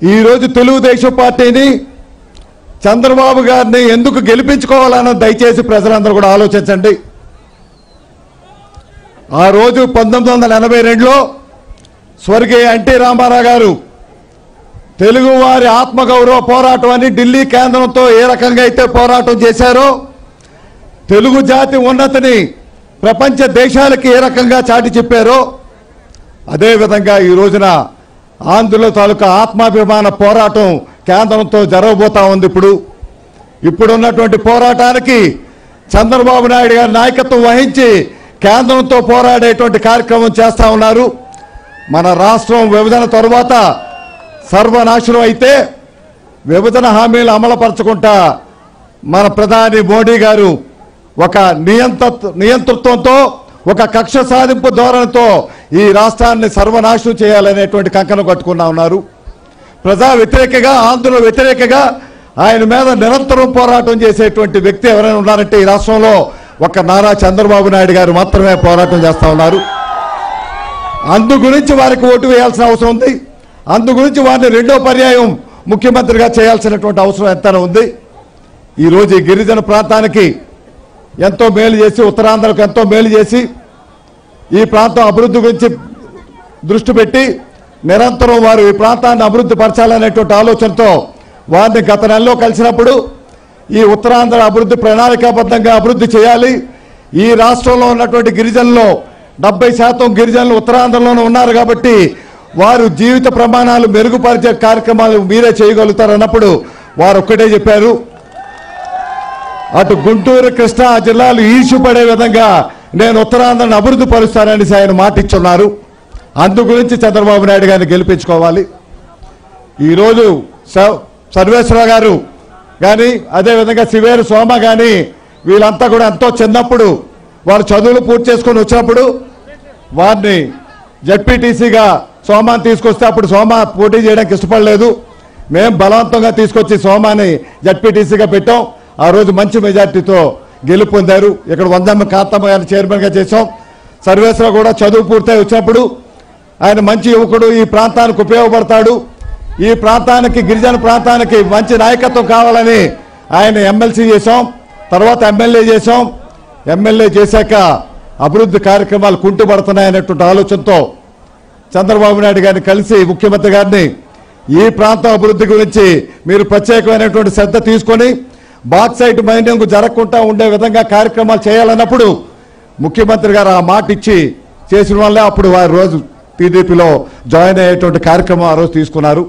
ఈరోజు తెలుగుదేశం పార్టీని చంద్రబాబు గారిని ఎందుకు గెలిపించుకోవాలన్న దయచేసి ప్రజలందరూ కూడా ఆలోచించండి. ఆ రోజు పంతొమ్మిది వందల ఎనభై రెండులో స్వర్గీయ ఎన్టీ రామారావు గారు తెలుగువారి ఆత్మగౌరవ పోరాటం అని ఢిల్లీ కేంద్రంతో ఏ రకంగా అయితే పోరాటం చేశారో తెలుగు జాతి ఉన్నతిని ప్రపంచ దేశాలకి ఏ రకంగా చాటి చెప్పారో అదేవిధంగా ఈ రోజున ఆంధ్రుల తాలూకా ఆత్మాభిమాన పోరాటం కేంద్రంతో జరగబోతా ఉంది ఇప్పుడు. ఇప్పుడున్నటువంటి పోరాటానికి చంద్రబాబు నాయుడు గారి నాయకత్వం వహించి కేంద్రంతో పోరాడేటువంటి కార్యక్రమం చేస్తూ ఉన్నారు. మన రాష్ట్రం విభజన తరువాత సర్వనాశనం అయితే విభజన హామీలు అమలుపరచుకుంటా మన ప్రధాని మోడీ గారు ఒక నియంత్ర నియంతృత్వంతో ఒక కక్ష సాధింపు ధోరణితో ఈ రాష్ట్రాన్ని సర్వనాశనం చేయాలనేటువంటి కంకణం కట్టుకున్నా ఉన్నారు. ప్రజా వ్యతిరేకగా ఆంధ్రుల వ్యతిరేకగా ఆయన మీద నిరంతరం పోరాటం చేసేటువంటి వ్యక్తి ఎవరైనా ఉన్నారంటే ఈ రాష్ట్రంలో ఒక నారా చంద్రబాబు నాయుడు గారు మాత్రమే పోరాటం చేస్తూ ఉన్నారు. అందు గురించి వారికి ఓటు వేయాల్సిన అవసరం ఉంది. అందు గురించి వారిని రెండో పర్యాయం ముఖ్యమంత్రిగా చేయాల్సినటువంటి అవసరం ఎంతైనా ఉంది. ఈరోజు ఈ గిరిజన ప్రాంతానికి ఎంతో మేలు చేసి ఉత్తరాంధ్రకు ఎంతో మేలు చేసి ఈ ప్రాంతం అభివృద్ధి గురించి దృష్టి పెట్టి నిరంతరం వారు ఈ ప్రాంతాన్ని అభివృద్ధి పరచాలనేటువంటి ఆలోచనతో వారిని గత నెలలో కలిసినప్పుడు ఈ ఉత్తరాంధ్ర అభివృద్ధి ప్రణాళికాబద్ధంగా అభివృద్ధి చేయాలి. ఈ రాష్ట్రంలో ఉన్నటువంటి గిరిజనులు డెబ్బై శాతం గిరిజనులు ఉత్తరాంధ్రలోనే ఉన్నారు కాబట్టి వారు జీవిత ప్రమాణాలు మెరుగుపరిచే కార్యక్రమాలు మీరే చేయగలుగుతారన్నప్పుడు వారు ఒక్కటే చెప్పారు. అటు గుంటూరు కృష్ణా జిల్లాలు ఈర్ష్యపడే విధంగా నేను ఉత్తరాంధ్రను అభివృద్ధి పరుస్తానని ఆయన మాట ఇచ్చున్నారు అందు గురించి చంద్రబాబు నాయుడు గారిని గెలిపించుకోవాలి. ఈరోజు స- గారు కానీ అదేవిధంగా శివేరు సోమ కానీ వీళ్ళంతా కూడా ఎంతో చిన్నప్పుడు వారు చదువులు పూర్తి చేసుకొని వచ్చినప్పుడు వారిని జడ్పీటీసీగా సోమాని తీసుకొస్తే అప్పుడు సోమ పోటీ చేయడానికి ఇష్టపడలేదు. మేము బలవంతంగా తీసుకొచ్చి సోమాని జడ్పీటీసీగా పెట్టాం. ఆ రోజు మంచి మెజార్టీతో గెలుపొందారు. ఇక్కడ వందమ్మ కాతమ్మ గారిని చైర్మన్గా చేశాం. సర్వేశ్వరరావు కూడా చదువు పూర్తయి వచ్చినప్పుడు ఆయన మంచి యువకుడు ఈ ప్రాంతానికి ఉపయోగపడతాడు. ఈ ప్రాంతానికి గిరిజన ప్రాంతానికి మంచి నాయకత్వం కావాలని ఆయన ఎమ్మెల్సీ చేశాం. తర్వాత ఎమ్మెల్యే చేశాం. ఎమ్మెల్యే చేశాక అభివృద్ధి కార్యక్రమాలు కుంటుపడుతున్నాయనేటువంటి ఆలోచనతో చంద్రబాబు నాయుడు గారిని కలిసి ముఖ్యమంత్రి గారిని ఈ ప్రాంతం అభివృద్ధి గురించి మీరు ప్రత్యేకమైనటువంటి శ్రద్ధ తీసుకొని బాక్సైట్ మైనింగ్ జరగకుండా ఉండే విధంగా కార్యక్రమాలు చేయాలన్నప్పుడు ముఖ్యమంత్రి గారు ఆ మాట ఇచ్చి చేసిన వల్లే అప్పుడు వారి రోజు టీడీపీలో జాయిన్ అయ్యేటువంటి కార్యక్రమం ఆ రోజు తీసుకున్నారు.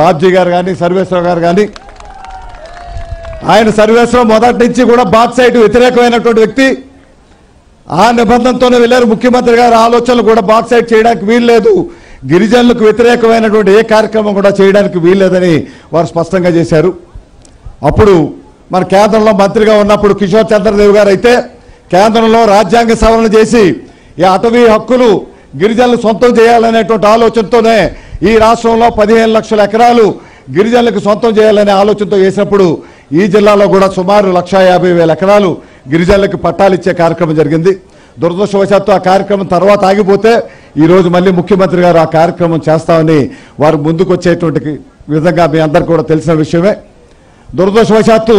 బాబ్జీ గారు కానీ సర్వేశ్వరరావు గారు కానీ ఆయన సర్వేశ్వరం మొదటి నుంచి కూడా బాక్సైట్ వ్యతిరేకమైనటువంటి వ్యక్తి. ఆ నిబంధనతోనే వెళ్ళారు ముఖ్యమంత్రి గారి. ఆలోచనలు కూడా బాక్సైట్ చేయడానికి వీల్లేదు గిరిజనులకు వ్యతిరేకమైనటువంటి ఏ కార్యక్రమం కూడా చేయడానికి వీల్లేదని వారు స్పష్టంగా చేశారు. అప్పుడు మన కేంద్రంలో మంత్రిగా ఉన్నప్పుడు కిషోర్ చంద్రదేవ్ గారు అయితే కేంద్రంలో రాజ్యాంగ సవరణ చేసి ఈ అటవీ హక్కులు గిరిజనులు సొంతం చేయాలనేటువంటి ఆలోచనతోనే ఈ రాష్ట్రంలో పదిహేను లక్షల ఎకరాలు గిరిజనులకు సొంతం చేయాలనే ఆలోచనతో చేసినప్పుడు ఈ జిల్లాలో కూడా సుమారు లక్ష యాభై వేల ఎకరాలు గిరిజనులకు పట్టాలు ఇచ్చే కార్యక్రమం జరిగింది. దురదృష్టవశాత్తు ఆ కార్యక్రమం తర్వాత ఆగిపోతే ఈరోజు మళ్ళీ ముఖ్యమంత్రి గారు ఆ కార్యక్రమం చేస్తామని వారు ముందుకు వచ్చేటువంటి విధంగా మీ అందరికీ కూడా తెలిసిన విషయమే. దురదృష్టవశాత్తు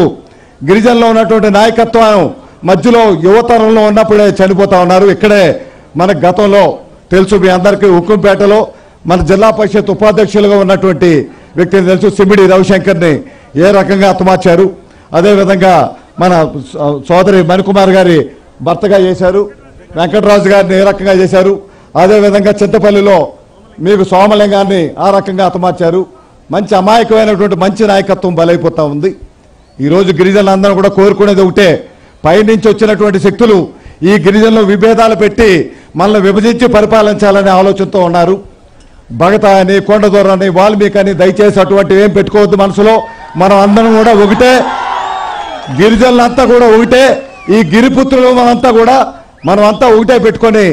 గిరిజనులో ఉన్నటువంటి నాయకత్వం మధ్యలో యువతరంలో ఉన్నప్పుడే చనిపోతా ఉన్నారు. ఇక్కడే మన గతంలో తెలుసు మీ అందరికీ ఉక్కుంపేటలో మన జిల్లా పరిషత్ ఉపాధ్యక్షులుగా ఉన్నటువంటి వ్యక్తిని తెలుసు సిమిడి రవిశంకర్ని ఏ రకంగా అతమార్చారు. అదేవిధంగా మన సో- సోదరి మణికుమార్ గారి భర్తగా చేశారు. వెంకటరాజు గారిని ఏ రకంగా చేశారు. అదేవిధంగా చింతపల్లిలో మీకు సోమలింగాన్ని ఆ రకంగా అతమార్చారు. మంచి అమాయకమైనటువంటి మంచి నాయకత్వం బలైపోతా ఉంది. ఈరోజు గిరిజనులందరూ కూడా కోరుకునేది ఒకటే పైనుంచి వచ్చినటువంటి శక్తులు ఈ గిరిజనులు విభేదాలు పెట్టి మనల్ని విభజించి పరిపాలించాలనే ఆలోచనతో ఉన్నారు. భగత అని కొండదొర అని వాల్మీకి అని దయచేసి అటువంటివి ఏం పెట్టుకోవద్దు మనసులో. మనం అందరం కూడా ఒకటే గిరిజనులంతా కూడా ఒకటే ఈ గిరిపుత్రులు మనంతా కూడా మనం అంతా ఒకటే పెట్టుకొని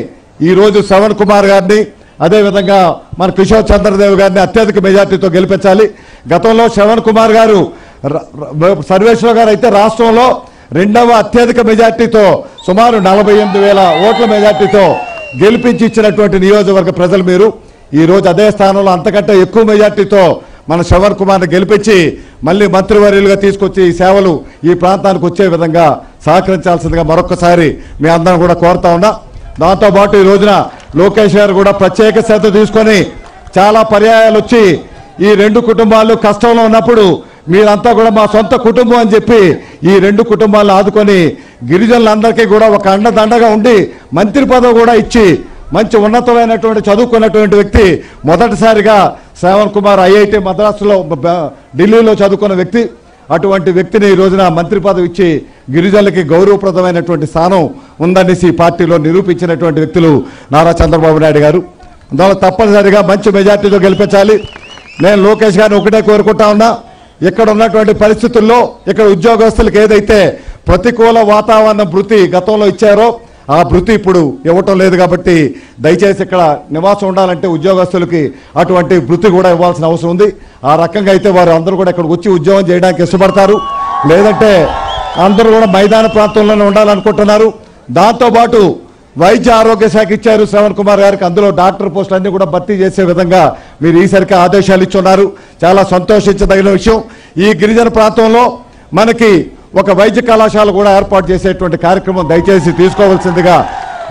ఈ రోజు శ్రవణ్ కుమార్ గారిని అదేవిధంగా మన కిషోర్ చంద్రదేవ్ గారిని అత్యధిక మెజార్టీతో గెలిపించాలి. గతంలో శ్రవణ్ కుమార్ గారు సర్వేశ్వర గారు అయితే రాష్ట్రంలో రెండవ అత్యధిక మెజార్టీతో సుమారు నలభై ఎనిమిది వేల ఓట్ల మెజార్టీతో గెలిపించి ఇచ్చినటువంటి నియోజకవర్గ ప్రజలు మీరు. ఈరోజు అదే స్థానంలో అంతకంటే ఎక్కువ మెజార్టీతో మన శ్రవణ్ కుమార్ని గెలిపించి మళ్ళీ మంత్రివర్యులుగా తీసుకొచ్చి ఈ సేవలు ఈ ప్రాంతానికి వచ్చే విధంగా సహకరించాల్సిందిగా మరొకసారి మీ అందరం కూడా కోరుతా ఉన్నా. దాంతోపాటు ఈ రోజున లోకేష్ గారు కూడా ప్రత్యేక శ్రద్ధ తీసుకొని చాలా పర్యాయాలు వచ్చి ఈ రెండు కుటుంబాలు కష్టంలో ఉన్నప్పుడు మీరంతా కూడా మా సొంత కుటుంబం అని చెప్పి ఈ రెండు కుటుంబాలను ఆదుకొని గిరిజనులందరికీ కూడా ఒక అండదండగా ఉండి మంత్రి పదవి కూడా ఇచ్చి మంచి ఉన్నతమైనటువంటి చదువుకున్నటువంటి వ్యక్తి మొదటిసారిగా శ్రావణ్ కుమార్ ఐఐటి మద్రాసులో ఢిల్లీలో చదువుకున్న వ్యక్తి. అటువంటి వ్యక్తిని ఈ రోజున మంత్రి పదవి ఇచ్చి గిరిజనులకి గౌరవప్రదమైనటువంటి స్థానం ఉందనేసి పార్టీలో నిరూపించినటువంటి వ్యక్తులు నారా చంద్రబాబు నాయుడు గారు. అందువల్ల తప్పనిసరిగా మంచి మెజార్టీతో గెలిపించాలి. నేను లోకేష్ గారిని ఒకటే కోరుకుంటా ఉన్నా. ఇక్కడ ఉన్నటువంటి పరిస్థితుల్లో ఇక్కడ ఉద్యోగస్తులకు ఏదైతే ప్రతికూల వాతావరణ భృతి గతంలో ఇచ్చారో ఆ భృతి ఇప్పుడు ఇవ్వటం లేదు కాబట్టి దయచేసి ఇక్కడ నివాసం ఉండాలంటే ఉద్యోగస్తులకి అటువంటి భృతి కూడా ఇవ్వాల్సిన అవసరం ఉంది. ఆ రకంగా అయితే వారు అందరూ కూడా ఇక్కడికి వచ్చి ఉద్యోగం చేయడానికి ఇష్టపడతారు. లేదంటే అందరూ కూడా మైదాన ప్రాంతంలోనే ఉండాలనుకుంటున్నారు. దాంతోపాటు వైద్య ఆరోగ్య శాఖ ఇచ్చారు శ్రవణ్ కుమార్ గారికి. అందులో డాక్టర్ పోస్టులు అన్ని కూడా భర్తీ చేసే విధంగా మీరు ఈసరికి ఆదేశాలు ఇచ్చున్నారు. చాలా సంతోషించదగిన విషయం. ఈ గిరిజన ప్రాంతంలో మనకి ఒక వైద్య కళాశాల కూడా ఏర్పాటు చేసేటువంటి కార్యక్రమం దయచేసి తీసుకోవాల్సిందిగా.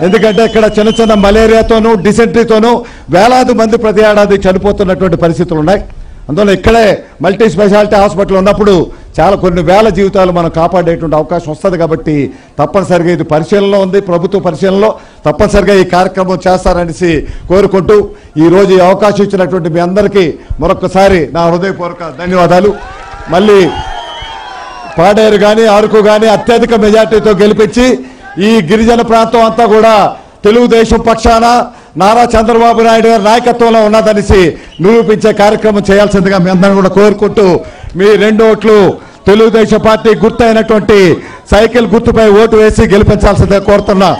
ఎందుకంటే ఇక్కడ చిన్న చిన్న మలేరియాతోనూ డిసెంట్రీతోనూ వేలాది మంది ప్రతి ఏడాది చనిపోతున్నటువంటి పరిస్థితులు ఉన్నాయి. అందువల్ల ఇక్కడే మల్టీ స్పెషాలిటీ హాస్పిటల్ ఉన్నప్పుడు చాలా కొన్ని వేల జీవితాలు మనం కాపాడేటువంటి అవకాశం వస్తుంది కాబట్టి తప్పనిసరిగా ఇది పరిశీలనలో ఉంది ప్రభుత్వ పరిశీలనలో తప్పనిసరిగా ఈ కార్యక్రమం చేస్తారనేసి కోరుకుంటూ ఈరోజు ఈ అవకాశం ఇచ్చినటువంటి మీ అందరికీ మరొకసారి నా హృదయపూర్వక ధన్యవాదాలు. మళ్ళీ పాడేరు కానీ అరకు కానీ అత్యధిక మెజార్టీతో గెలిపించి ఈ గిరిజన ప్రాంతం అంతా కూడా తెలుగుదేశం పక్షాన నారా చంద్రబాబు నాయుడు గారి నాయకత్వంలో ఉన్నదనేసి నిరూపించే కార్యక్రమం చేయాల్సిందిగా మీ అందరం కూడా కోరుకుంటూ మీ రెండు ఓట్లు తెలుగుదేశం పార్టీ గుర్తు అయినటువంటి సైకిల్ గుర్తుపై ఓటు వేసి గెలిపించాల్సిందిగా కోరుతున్నా.